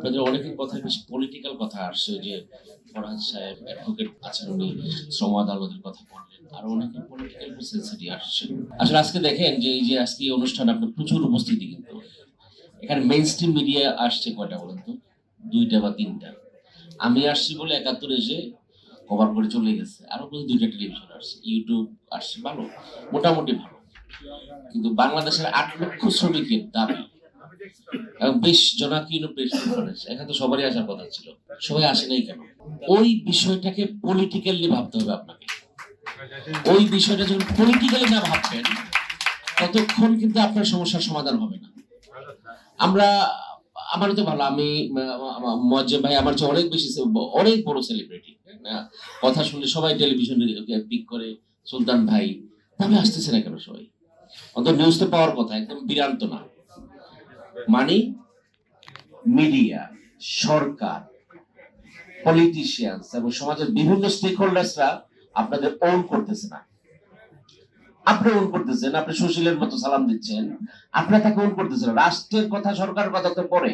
আপনাদের অনেকের কথা বেশি পলিটিক্যাল কথা আসছে যে ফরহাদ সাহেব অ্যাডভোকেট আছেন উনি শ্রম আদালতের কথা বললেন, আর অনেকে পলিটিক্যাল সেন্সিটি আসছে। আসলে আজকে দেখেন যে এই যে আজকে এই অনুষ্ঠানে আপনার প্রচুর উপস্থিতি কিন্তু। এখানে মেইন স্ট্রিম মিডিয়া আসছে কয়টা বলেন তো? দুইটা বা তিনটা। আমি আসছি বলে একাত্তর এসে কভার করে চলে গেছে। আরও বোধহয় দুইটা টেলিভিশন আসছে ইউটিউব আসছে ভালো, মোটামুটি ভালো। কিন্তু বাংলাদেশের আট লক্ষ শ্রমিকের দাবি বেশ জনাকীর্ণ কনফারেন্স এখানে তো সবারই আসার কথা ছিল। সবাই আসে নাই কেন? ওই বিষয়টাকে পলিটিক্যালি ভাবতে হবে আপনাকে। ওই বিষয়টা যখন পলিটিক্যালি না ভাববেন, ততক্ষণ কিন্তু আপনার সমস্যার সমাধান হবে না। আমরা, আমারও তো ভালো, আমি মজ্জে ভাই আমার চেয়ে অনেক বেশি অনেক বড় সেলিব্রিটি কথা শুনলে সবাই টেলিভিশনে পিক করে, সুলতান ভাই। তবে আসতেছে না কেন সবাই? অন্তত নিউজ তো পাওয়ার কথা, একদম বিরান্ত না। মানে মিডিয়া, সরকার পলিটিশিয়ানস এবং সমাজের বিভিন্ন স্টেক হোল্ডার্সরা আপনাদের ওন করতেছে না। আপনি ওন করতেছেন, আপনি সুশীলের মতো সালাম দিচ্ছেন, আপনি তাকে ওন করতেছেন রাষ্ট্রের কথা, সরকারের কথা তো পরে।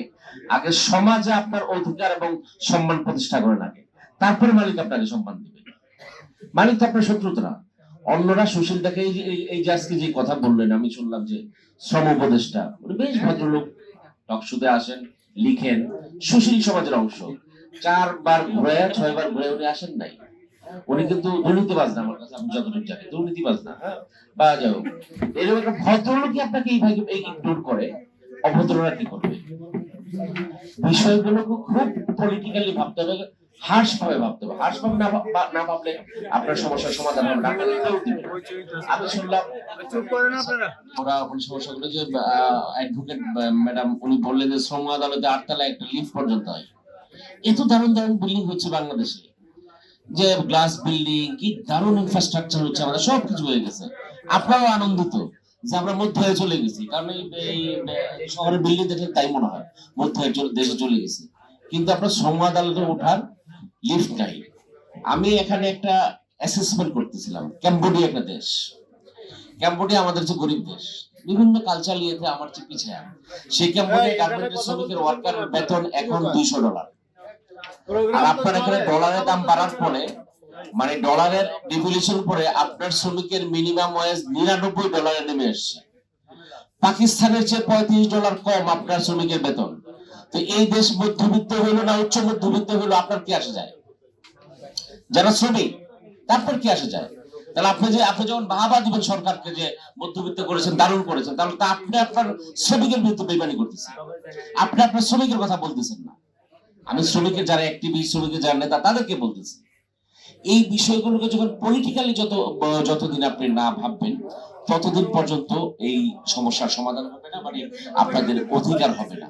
আগে সমাজে আপনার অধিকার এবং সম্মান প্রতিষ্ঠা করেন আগে তারপরে মালিক আপনাকে সম্মান দিবে। মালিক তো আপনার শত্রুতা না। অন্যরা সুশীল দেখে এই যে আজকে যে কথা বললেন, আমি শুনলাম যে শ্রম উপদেষ্টা বেশ ভদ্রলোক। টকশুতে আসেন, লিখেন। সুশীল সমাজের অংশ। চারবার ঘুরে ছয়বার ঘুরে উনি আসেন নাই। উনি কিন্তু দুর্নীতিবাজ না আমার কাছে, আমি যতটুকু জানি দুর্নীতিবাজ না বা যাই হোক। এরকম একটা ভদ্রলোকই আপনাকে এই এইভাবে ইগনোর করে, অভদ্ররা কি করবে? বিষয়গুলোকে খুব পলিটিক্যালি ভাবতে হবে। হার্শ ভাবে ভাবতে হবে। হার্শ ভাবে না ভাবলে আপনার সমস্যার সমাধান হবে না। আমি শুনলাম ওরা সমস্যাগুলো যে অ্যাডভোকেট ম্যাডাম উনি বললেন যে শ্রম আদালতে আটতলা একটা লিফট পর্যন্ত হয়। এত দারুণ দারুণ বিল্ডিং হচ্ছে বাংলাদেশে। যে গ্লাস বিল্ডিং কি দারুণ ইনফ্রাস্ট্রাকচার হচ্ছে আমাদের সব কিছু হয়ে গেছে। আপনারাও আনন্দিত যে আমরা মধ্য হয়ে চলে গেছি। কারণ এই শহরের বিল্ডিং দেখলে তাই মনে হয় মধ্য হয়ে দেশে চলে গেছি। কিন্তু আপনার শ্রম আদালতে ওঠার লিফট নাই। আমি এখানে একটা অ্যাসেসমেন্ট করতেছিলাম। ক্যাম্বোডিয়া একটা দেশ। ক্যাম্বোডিয়া আমাদের যে গরিব দেশ। বিভিন্ন কালচার ইয়েতে আমার চেয়ে পিছিয়ে সেই ক্যাম্বোডিয়া গার্মেন্টের শ্রমিকের ওয়ার্কারের বেতন এখন দুইশো ডলার আর আপনার এখানে ডলারের দাম বাড়ার ফলে মানে ডলারের ডিভলিউশন পরে আপনার শ্রমিকের মিনিমাম ওয়েজ নিরানব্বই ডলারে নেমে এসছে। পাকিস্তানের চেয়ে পঁয়ত্রিশ ডলার কম আপনার শ্রমিকের বেতন। তো এই দেশ মধ্যবিত্ত হইল না উচ্চ মধ্যবিত্ত হইল আপনার কি আসে যায়? যারা শ্রমিক, তারপর কি আসে যায়? তাহলে আপনি যে, আপনি যখন বাহাবা দিবেন সরকারকে যে মধ্যবিত্ত করেছেন, দারুণ করেছেন, তাহলে আপনি আপনার শ্রমিকের বিরুদ্ধে বেমানি করতেছেন। আপনি আপনার শ্রমিকের কথা বলতেছেন না। আমি শ্রমিকের যারা অ্যাক্টিভিস্ট শ্রমিকের যারা নেতা, তাদেরকে বলতেছি। এই বিষয়গুলোকে যখন পলিটিক্যালি যত, যতদিন আপনি না ভাববেন, ততদিন পর্যন্ত এই সমস্যার সমাধান হবে না মানে আপনাদের অধিকার হবে না।